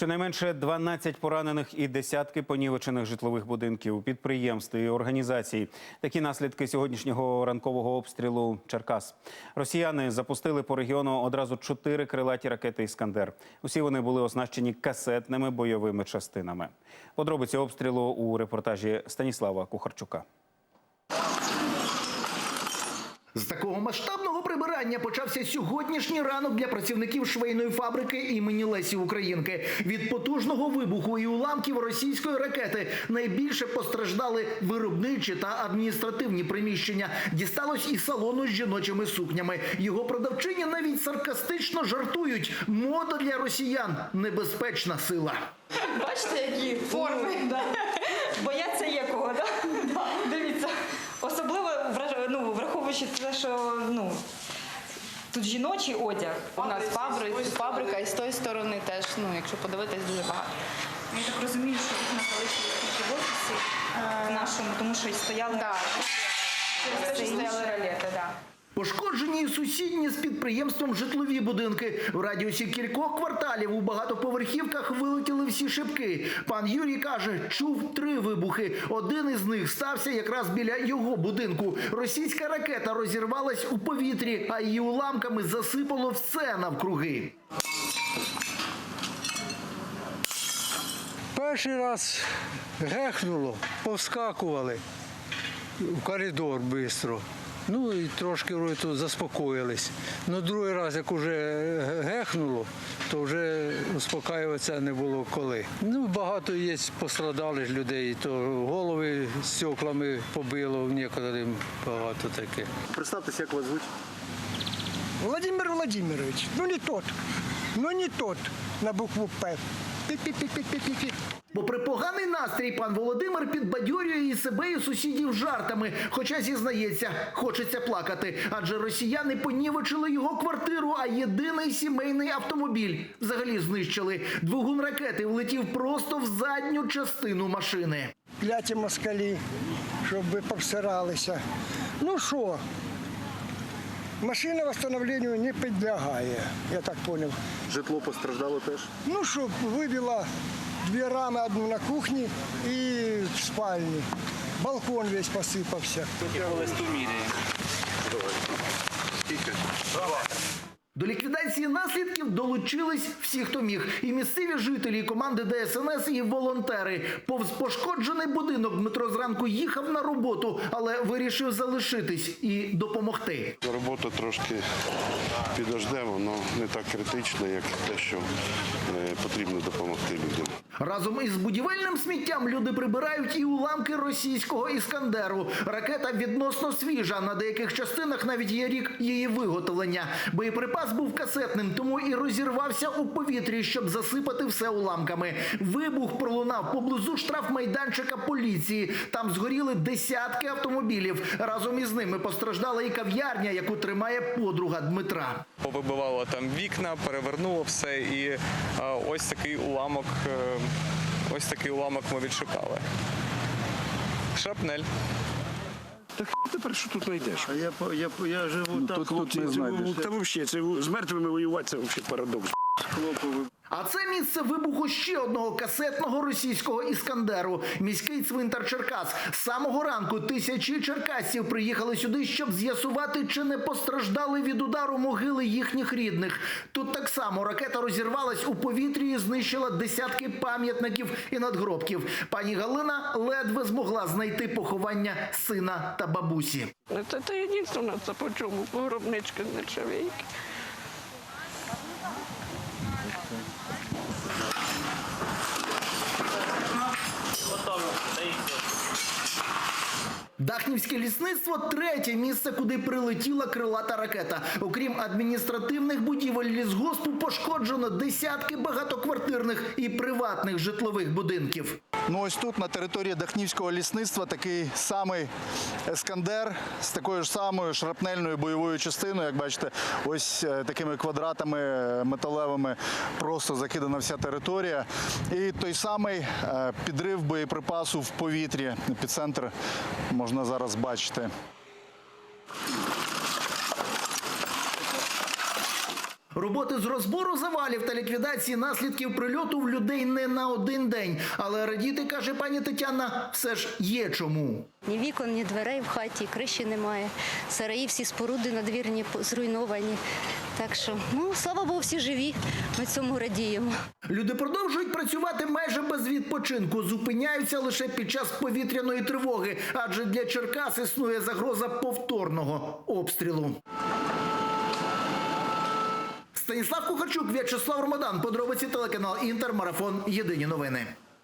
Щонайменше 12 поранених і десятки понівечених житлових будинків, підприємств і організацій. Такі наслідки сьогоднішнього ранкового обстрілу Черкас. Росіяни запустили по регіону одразу чотири крилаті ракети Іскандер. Усі вони були оснащені касетними бойовими частинами. Подробиці обстрілу у репортажі Станіслава Кухарчука. З такого масштабного прибирання почався сьогоднішній ранок для працівників швейної фабрики імені Лесі Українки. Від потужного вибуху і уламків російської ракети найбільше постраждали виробничі та адміністративні приміщення. Дісталось і салону з жіночими сукнями. Його продавчині навіть саркастично жартують. Мода для росіян небезпечна сила. Бачите, які форми є кого, да? Дивіться. Особливо враж- ну, враховуючи те, що ну, тут жіночий одяг. У нас фабрика, фабрика і з тої сторони теж, ну, якщо подивитись, дуже багато. Я так розумію, що тут залишили тільки в офісі в нашому, тому що і стояли що стояли ролети, так. Пошкоджені сусідні з підприємством житлові будинки. В радіусі кількох кварталів у багатоповерхівках вилетіли всі шибки. Пан Юрій каже, чув три вибухи. Один із них стався якраз біля його будинку. Російська ракета розірвалась у повітрі, а її уламками засипало все навкруги. Перший раз гехнуло, повскакували в коридор швидко. Ну і трошки вроде, тут заспокоїлись. Ну другий раз, як вже гехнуло, то вже успокаюватися не було коли. Ну, багато є пострадалих людей, то голови стеклами побило, в некоторим багато таке. Представтеся, як вас звуть. Владимир Владимирович, ну не тот, ну не тот на букву П. Попри поганий настрій, пан Володимир підбадьорює і себе, і сусідів жартами. Хоча зізнається, хочеться плакати, адже росіяни понівечили його квартиру, а єдиний сімейний автомобіль взагалі знищили. Двигун ракети влетів просто в задню частину машини. Кляті москалі, щоб ви повсиралися. Ну що, машина восстановленню не підлягає, я так зрозумів. Житло постраждало теж. Ну щоб вибила дві рами, одну на кухні і в спальні. Балкон весь посипався. До ліквідації наслідків долучились всі, хто міг. І місцеві жителі, і команди ДСНС, і волонтери. Повз пошкоджений будинок Дмитро зранку їхав на роботу, але вирішив залишитись і допомогти. Робота трошки підождемо, але не так критично, як те, що е, потрібно допомогти людям. Разом із будівельним сміттям люди прибирають і уламки російського іскандеру. Ракета відносно свіжа. На деяких частинах навіть є рік її виготовлення. Боєприпас був касетним, тому і розірвався у повітрі, щоб засипати все уламками. Вибух пролунав поблизу штрафмайданчика поліції. Там згоріли десятки автомобілів. Разом із ними постраждала і кав'ярня, яку тримає подруга Дмитра. Повибивало там вікна, перевернуло все, і е, ось такий уламок, е, ось такий уламок ми відшукали. Шрапнель. Тепер що тут знайдеш? А я, по- я, по- я живу так, Тут, тут хлопці, не це, знайдеш. та взагалі, це з мертвими воювати, це взагалі парадокс. А це місце вибуху ще одного касетного російського іскандеру. Міський цвинтар Черкас. З самого ранку тисячі черкасців приїхали сюди, щоб з'ясувати, чи не постраждали від удару могили їхніх рідних. Тут так само ракета розірвалась у повітрі і знищила десятки пам'ятників і надгробків. Пані Галина ледве змогла знайти поховання сина та бабусі. Це, єдине, це по чому погробничка нержавійки. Дахнівське лісництво третє місце, куди прилетіла крилата ракета. Окрім адміністративних будівель лісгоспу, пошкоджено десятки багатоквартирних і приватних житлових будинків. Ну ось тут на території Дахнівського лісництва такий самий ескандер з такою ж самою шрапнельною бойовою частиною. Як бачите, ось е, такими квадратами е, металевими просто закидана вся територія. І той самий е, підрив боєприпасу в повітрі. Епіцентр можна зараз бачити. Роботи з розбору завалів та ліквідації наслідків прильоту в людей не на один день. Але радіти, каже пані Тетяна, все ж є чому. Ні вікон, ні дверей в хаті, криші немає. Сараї всі споруди надвірні зруйновані. Так що, ну слава Богу, всі живі. Ми цьому радіємо. Люди продовжують працювати майже без відпочинку, зупиняються лише під час повітряної тривоги, адже для Черкас існує загроза повторного обстрілу. Станіслав Кухарчук, В'ячеслав Ромадан. Подробиці телеканал Інтер. Марафон. Єдині новини.